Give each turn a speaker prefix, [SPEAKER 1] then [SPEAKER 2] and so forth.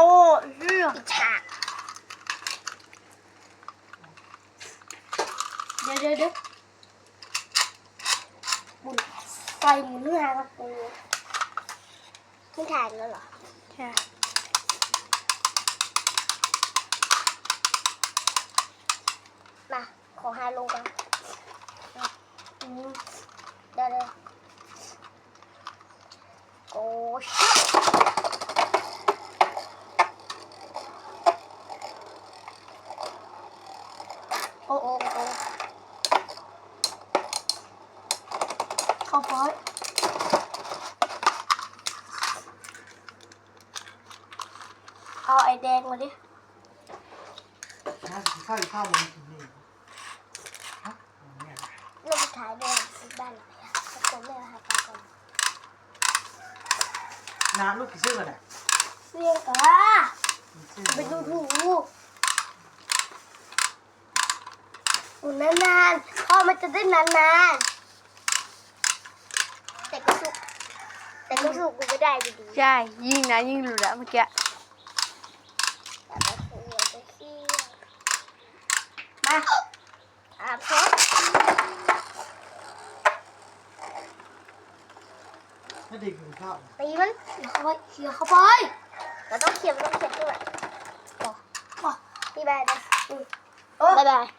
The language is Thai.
[SPEAKER 1] โอ้เรื่อง
[SPEAKER 2] ปิดฉาก
[SPEAKER 1] เดี๋ยวเดี๋ยวเดี๋ยวหมุนใส่หมุนหางกับปู
[SPEAKER 2] ขึ้นถ่ายแล้วเหรอ
[SPEAKER 1] ใช่
[SPEAKER 2] มาขอหาลงก่อน
[SPEAKER 1] อืม
[SPEAKER 2] เดี๋ยวเดี๋ยวโอ้ช
[SPEAKER 1] โอ้
[SPEAKER 2] โอ้โอ้
[SPEAKER 1] เข้าพอยเอาไอแดงมาดิ
[SPEAKER 3] นะข้าวข้าวมันกินนี่ฮะเนี่ย
[SPEAKER 2] ลูกสุดท้ายเดินที่บ้านไหนอะตะโกนแม่หาไปก่อน
[SPEAKER 3] น้ำลูกกี่ซื้อกันอะ
[SPEAKER 1] เสียงกะไปดูถูก หมุนนานๆพ่อมันจะได้นาน
[SPEAKER 2] แต่ก็สุก แต่ก็สุกกูไม่ได้อยู่ดี
[SPEAKER 1] ๆใช่ ยิ่งนะยิ่งหลุดอะเมื่อกี้
[SPEAKER 2] แต่ก็คือจะเคี่ยว
[SPEAKER 1] มา
[SPEAKER 2] อะเพราะ
[SPEAKER 3] ถ้าเด็กกินข้าว
[SPEAKER 2] ตีมัน
[SPEAKER 1] เขี่ยเข้าไปเขี่ยเข้าไป
[SPEAKER 2] เราต้องเคี่ยวเราต้องเคี่ยวด้วย
[SPEAKER 1] อ๋อ
[SPEAKER 2] พี่บายนะ
[SPEAKER 1] เออ
[SPEAKER 2] บ๊ายบาย